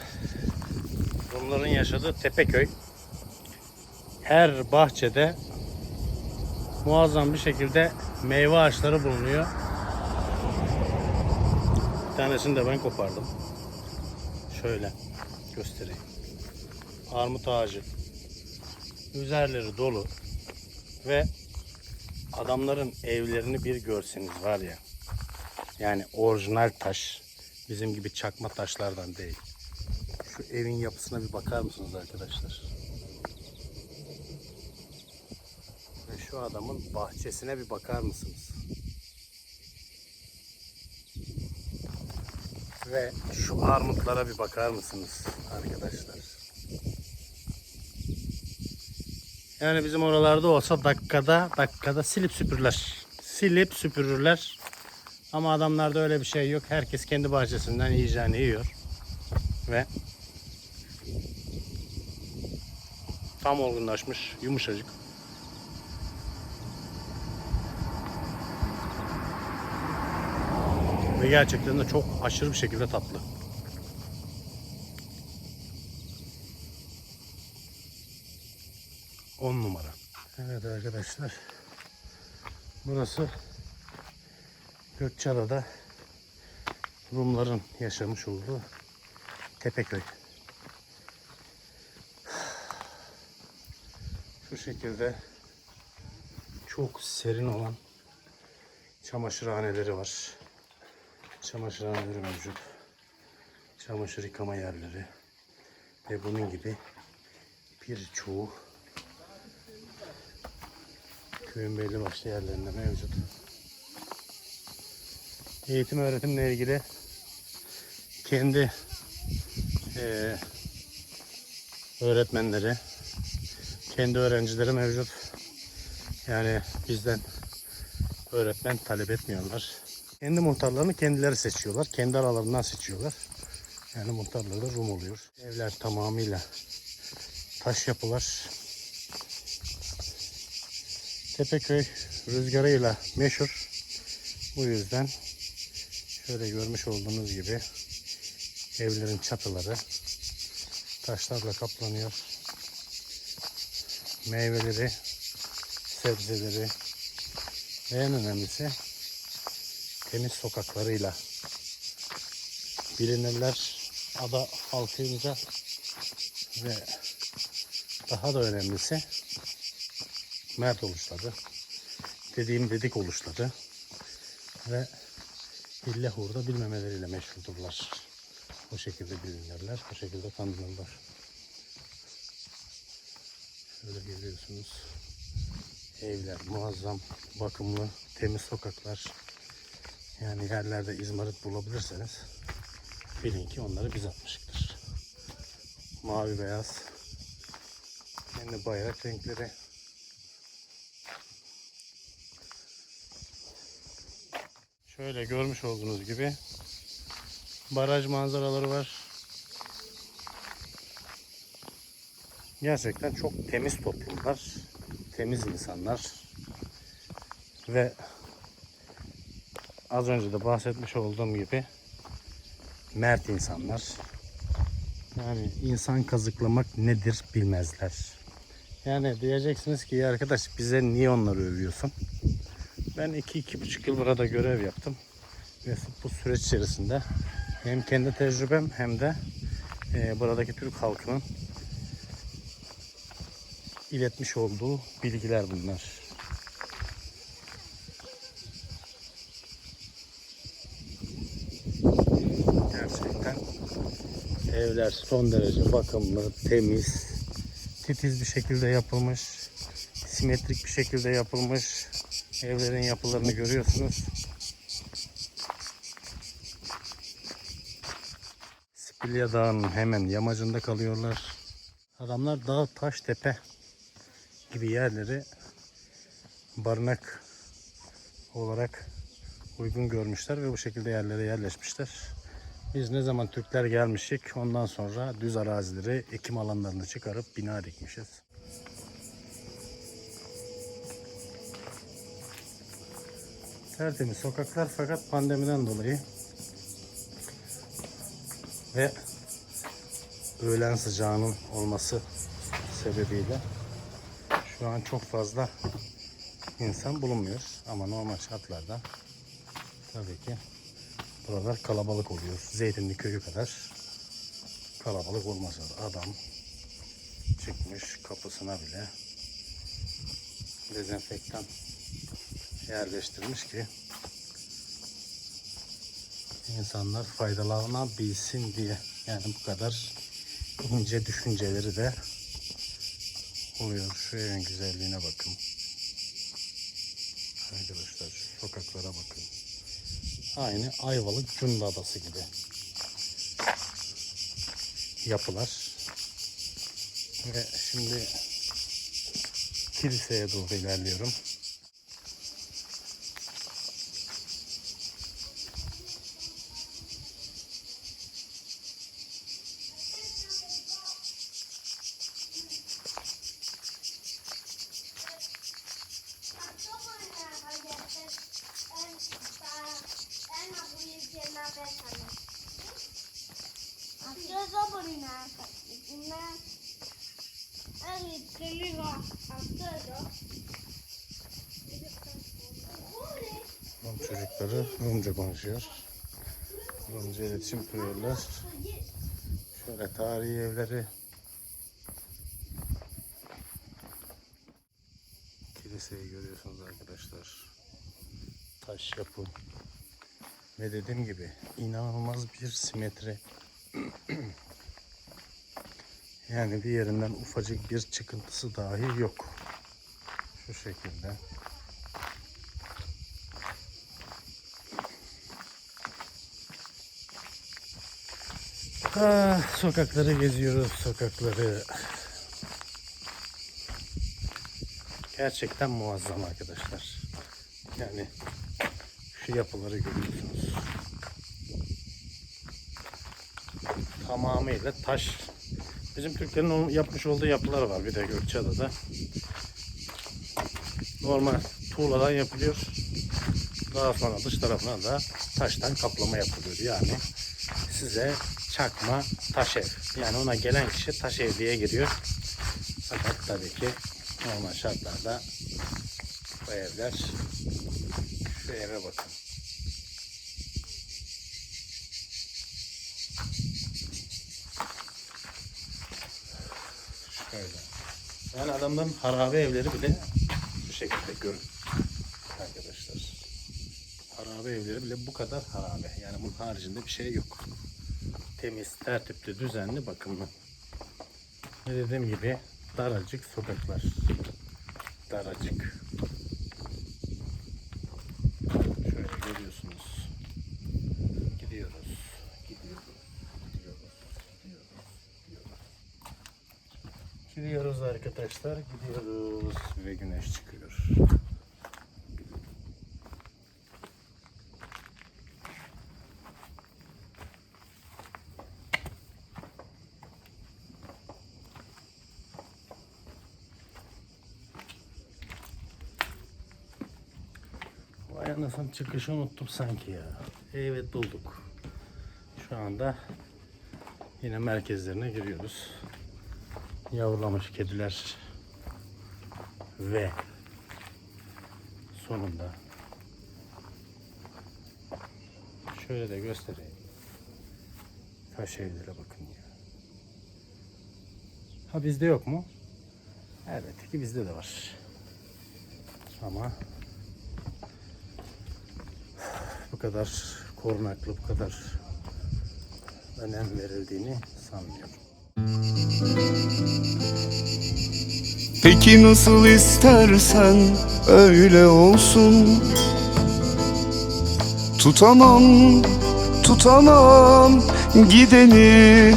Burası Rumların yaşadığı Tepeköy. Her bahçede muazzam bir şekilde meyve ağaçları bulunuyor. Bir tanesini de ben kopardım. Şöyle göstereyim. Armut ağacı. Üzerleri dolu. Ve adamların evlerini bir görseniz var ya. Yani orijinal taş. Bizim gibi çakma taşlardan değil. Evin yapısına bir bakar mısınız arkadaşlar? Ve şu adamın bahçesine bir bakar mısınız? Ve şu armutlara bir bakar mısınız arkadaşlar? Yani bizim oralarda olsa dakikada dakikada silip süpürürler. Silip süpürürler. Ama adamlarda öyle bir şey yok. Herkes kendi bahçesinden yiyeceğini yiyor. Ve tam olgunlaşmış, yumuşacık. Ve gerçekten de çok aşırı bir şekilde tatlı. On numara. Evet arkadaşlar. Burası Gökçeada'da Rumların yaşamış olduğu Tepeköy. Şu şekilde çok serin olan çamaşırhaneleri var. Çamaşırhaneleri mevcut. Çamaşır yıkama yerleri ve bunun gibi birçoğu köyün belli başlı yerlerinde mevcut. Eğitim öğretimle ilgili kendi eee, öğretmenleri, kendi öğrencileri mevcut. Yani bizden öğretmen talep etmiyorlar. Kendi muhtarlarını kendileri seçiyorlar. Kendi aralarından seçiyorlar. Yani muhtarları da Rum oluyor. Evler tamamıyla taş yapılar. Tepeköy rüzgarıyla meşhur. Bu yüzden şöyle görmüş olduğunuz gibi evlerin çatıları taşlarla kaplanıyor. Meyveleri, sebzeleri ve en önemlisi temiz sokaklarıyla bilinirler ada halkınca ve daha da önemlisi mert oluşları dediğim dedik oluşları ve hille hurda bilmemeleriyle meşhurdurlar. O şekilde bilinirler, o şekilde tanınırlar. Şöyle görüyorsunuz. Evler muazzam, bakımlı, temiz sokaklar. Yani yerlerde izmarit bulabilirseniz bilin ki onları biz atmışıktır. Mavi beyaz. Kendi bayrak renkleri. Şöyle görmüş olduğunuz gibi baraj manzaraları var. Gerçekten çok temiz toplumlar, temiz insanlar ve az önce de bahsetmiş olduğum gibi mert insanlar. Yani insan kazıklamak nedir bilmezler. Yani diyeceksiniz ki "Ya arkadaş bize niye onları övüyorsun? Ben 2-2,5 yıl burada görev yaptım. Ve bu süreç içerisinde hem kendi tecrübem hem de e, buradaki Türk halkının iletmiş olduğu bilgiler bunlar. Gerçekten evler son derece bakımlı, temiz, titiz bir şekilde yapılmış, simetrik bir şekilde yapılmış. Evlerin yapılarını görüyorsunuz. Spilya Dağı'nın hemen yamacında kalıyorlar. Adamlar dağ, taş, tepe gibi yerleri barınak olarak uygun görmüşler ve bu şekilde yerlere yerleşmişler. Biz ne zaman Türkler gelmişik ondan sonra düz arazileri ekim alanlarını çıkarıp bina dikmişiz. Tertemiz sokaklar fakat pandemiden dolayı ve öğlen sıcağının olması sebebiyle şu an çok fazla insan bulunmuyor. Ama normal şartlarda tabii ki buralar kalabalık oluyor. Zeytinli köyü kadar kalabalık olmaz. Adam çıkmış kapısına bile dezenfektan yerleştirmiş ki insanlar faydalanabilsin diye. Yani bu kadar ince düşünceleri de oluyor. Şu evin güzelliğine bakın. Arkadaşlar sokaklara bakın. Aynı Ayvalık Cunda Adası gibi yapılar. Ve şimdi kiliseye doğru ilerliyorum. Rum çocukları Rumca konuşuyor. Rumca iletişim kuruyorlar. Şöyle tarihi evleri. Kiliseyi görüyorsunuz arkadaşlar. Taş yapı. Ve dediğim gibi inanılmaz bir simetri. yani bir yerinden ufacık bir çıkıntısı dahi yok. Şu şekilde. Ah, sokakları geziyoruz, sokakları. Gerçekten muazzam arkadaşlar. Yani şu yapıları görüyorsunuz. Tamamıyla taş. Bizim Türklerin yapmış olduğu yapılar var bir de Gökçeada'da. Normal tuğladan yapılıyor. Daha sonra dış tarafına da taştan kaplama yapılıyor. Yani size çakma taş ev. Yani ona gelen kişi taş ev diye giriyor. Fakat tabii ki normal şartlarda bu evler şu eve bakın. Şöyle. Yani adamların harabe evleri bile şu şekilde görün. Arkadaşlar. Harabe evleri bile bu kadar harabe. Yani bunun haricinde bir şey yok temiz, tertipli, düzenli, bakımlı. Ve dediğim gibi daracık sokaklar. Daracık. Şöyle görüyorsunuz. Gidiyoruz. Gidiyoruz. Gidiyoruz. Gidiyoruz. Gidiyoruz. Gidiyoruz arkadaşlar. Gidiyoruz. Ve güneş çıkıyor. Anasını çıkışı unuttum sanki ya. Evet bulduk. Şu anda yine merkezlerine giriyoruz. Yavrulamış kediler ve sonunda şöyle de göstereyim. Taş evlere bakın ya. Ha bizde yok mu? Elbette ki bizde de var. Ama bu kadar korunaklı, bu kadar önem verildiğini sanmıyorum. Peki nasıl istersen öyle olsun. Tutamam, tutamam gideni.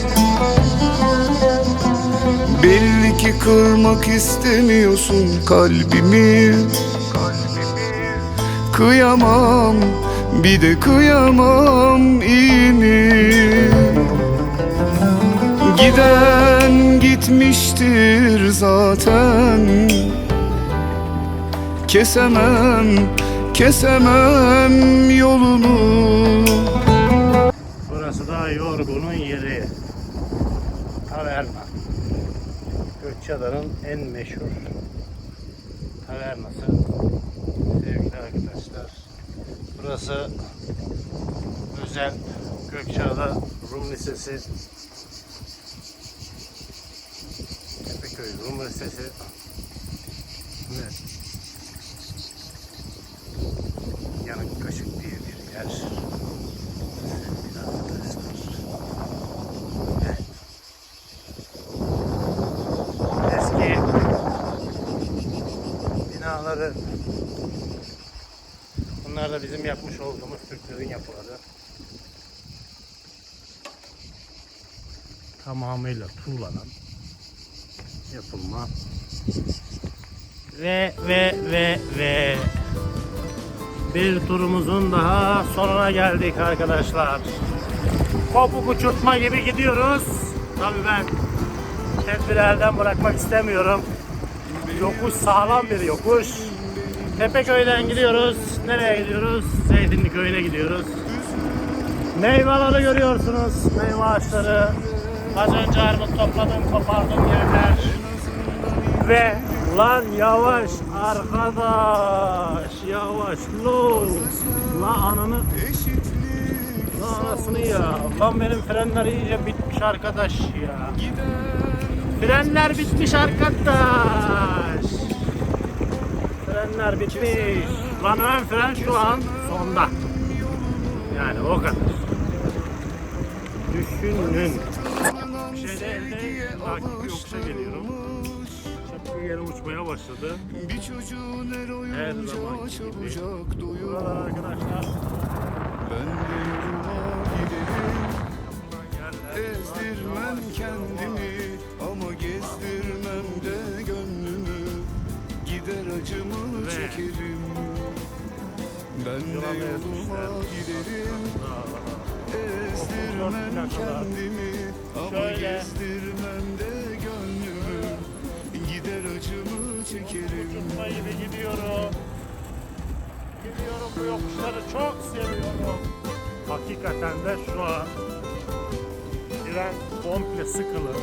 Belli ki kırmak istemiyorsun kalbimi. Kıyamam, bir de kıyamam mi? Giden gitmiştir zaten Kesemem, kesemem yolunu Burası da yorgunun yeri. Taverna. Gökçeada'nın en meşhur tavernası. Burası özel Gökçeada Rum Lisesi. Tepeköy Rum Lisesi. Ve Yanık Kaşık diye bir yer. Eski binaları Bunlar da bizim yapmış olduğumuz Türklerin yapıları. Tamamıyla tuğlanan yapılma. Ve ve ve ve bir turumuzun daha sonuna geldik arkadaşlar. Kopuk uçurtma gibi gidiyoruz. Tabii ben tedbiri elden bırakmak istemiyorum. Yokuş sağlam bir yokuş. Tepeköy'den gidiyoruz. Nereye gidiyoruz? Zeytinli köyüne gidiyoruz. Meyveleri görüyorsunuz. Meyve ağaçları. Az önce armut topladım, kopardım yerler. Ve lan yavaş arkadaş. Yavaş lo. La ananı. La anasını ya. Lan benim frenler iyice bitmiş arkadaş ya. Frenler bitmiş arkadaş. Frenler bitmiş. Lan ön fren şu an sonda. Yani o kadar. Düşünün. Bir şey değil de takip yokuşa geliyorum. Çapkı yere uçmaya başladı. Bir çocuğun her zaman gibi. Buralar arkadaşlar. Ben de yoluma giderim. Ezdirmem kendimi Gider acımı Ve- çekerim. Ben de yoluma giderim. Ezdirmem kendimi ama gezdirmem de gönlümü. Gider acımı çekerim. Uçurtma gibi gidiyorum. Gidiyorum bu yokuşları çok seviyorum. Hakikaten de şu an fren komple sıkılı.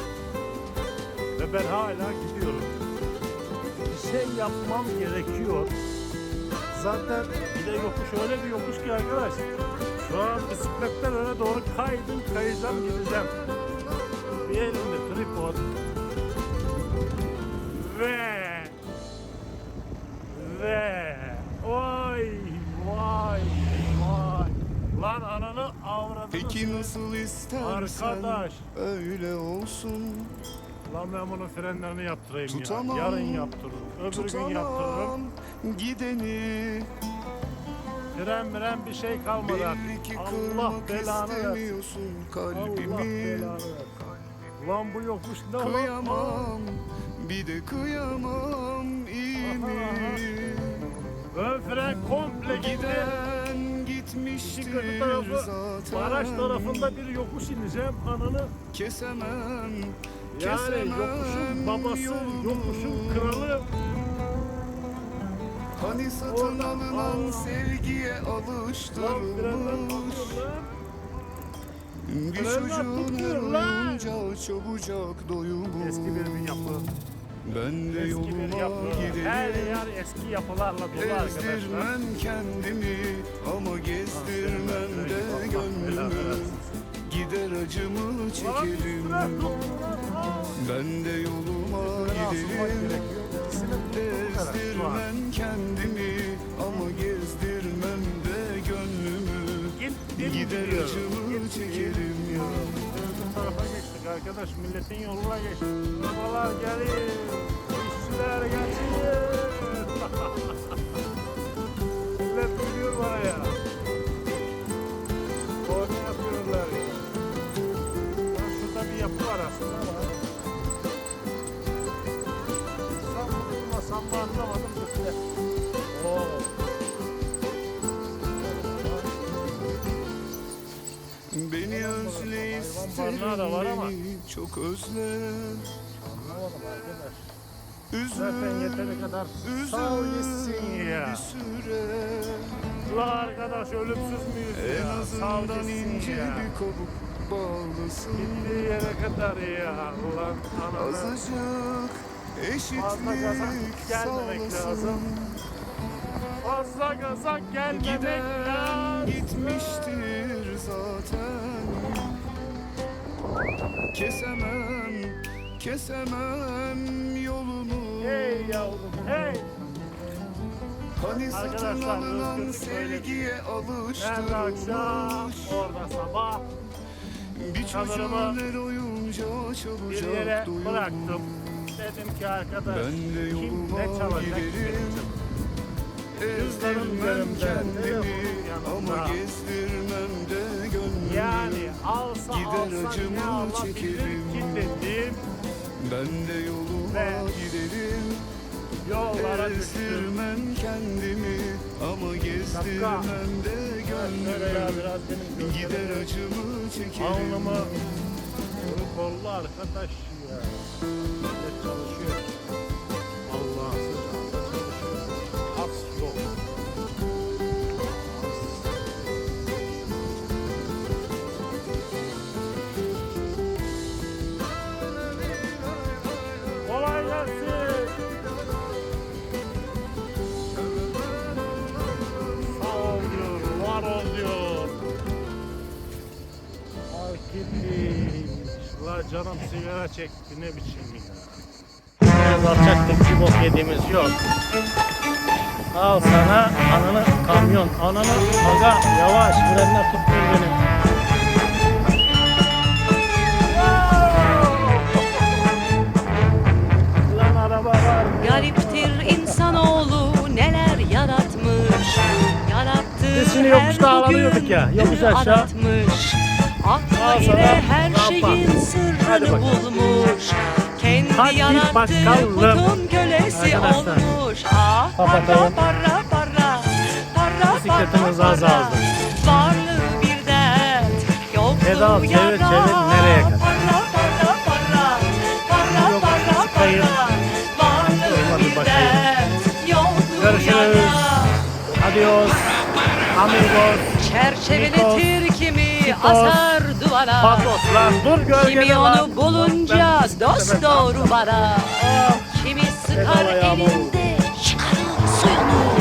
Ve ben hala gidiyorum. Bir şey yapmam gerekiyor. Zaten bir de yokuş öyle bir yokuş ki arkadaş. Şu an bisikletten öne doğru kaydım kayacağım gideceğim. Bir elimde tripod. Ve ve vay vay vay lan ananı avradını Peki nasıl istersen Arkadaş. öyle olsun lan ben bunun frenlerini yaptırayım Tutamam. ya yarın yaptırırım öbür gün Tutamam. yaptırırım. Gideni. Fren miren bir şey kalmadı Belli artık ki Allah kırmak belanı versin. istemiyorsun Allah kalbimi belanı versin. Lan bu yokuş ne lan? Kıyamam bir de kıyamam iyi ön fren komple gitti. Giden Şıkkı gitmiştir tarafı. zaten. Baraj tarafında bir yokuş ineceğim ananı. Kesemem Yani yokuşun babası, yokuşun kralı. Hani al. sevgiye alıştırılmış lan. oyuncağı çabucak doyumur Eski bir yapı. Ben de Eski yoluma yapı. Her giderim yer eski yapılarla dolu arkadaşlar. Ezdirmem kendimi ama gezdirmem de gönlümü Gider acımı çekerim Ben de yoluma giderim Ezdirmem kendimi ama gezdirmem de gönlümü Gider acımı çekerim. Öbür tarafa geçtik arkadaş. Milletin yoluna geçtik. Arabalar gelir. İşçiler geçiyor. Millet gülüyor bana ya. Barınağı da var ama. çok özle Anlamadım arkadaş. Üzül, Zaten yeteri kadar sağ ol gitsin ya. Ulan arkadaş ölümsüz müyüz En ya? Sağ ol azından gitsin ince ya. bir kabuk bağlasın Gittiği yere kadar ya ulan ananı. Gaza eşitlik gelmemek lazım. Fazla gaza gelmemek Giden lazım. gitmiştir Kesemem, kesemem yolunu Hey yavrum hey. Hani satın Arkadaşlar, alınan özgürlük böyle bir sevgiye Nerede akşam alıştırılmış orada sabah Bir çocuğun el oyunca bir yere çalacak duyum bıraktım. Dedim ki arkadaş Ben de kim yoluma ne çalacak benim giderim. Ezdirmem yanımda, kendimi. Ama gezdirmem de gönlümü Yani alsa Gider alsa ne alabilir çekerim. ki dedim. Ben de yoluma Ve giderim Yollara. Ezdirmem kendimi Ama gezdirmem de gönlümü Gider acımı çekerim Alnımı Kuru kollu arkadaş ya. Millet çalışıyor. Sigara çekti ne biçim ya. Biraz alçaktık bir bok yediğimiz yok. Al sana ananı kamyon. Ananı aga yavaş frenler tutmuyor beni. Gariptir insanoğlu neler yaratmış Yarattığı Biz şimdi yokuşta ağlanıyorduk ya, yokuş aşağı. aratmış ile her şeyin Hadi bakalım. bulmuş Kendi Hadi yarattığı bakalım. putun kölesi Arkadaşlar, olmuş Ah para kapatayım. para para Para Bisikletimiz para azaldı. para Varlığı bir dert Pedal Yokluğu çevir, yara çevir, nereye kadar? Para para para Para Yok, para para Varlığı Hadi bir bakayım. dert Yokluğu Görüşürüz. yara Adios. Amigos. Çerçeveletir kimi Nikos. asar bana Patoslar dur gölgede Kimi onu bulunca dost doğru bana ah. Kimi sıkar elinde çıkarır suyunu.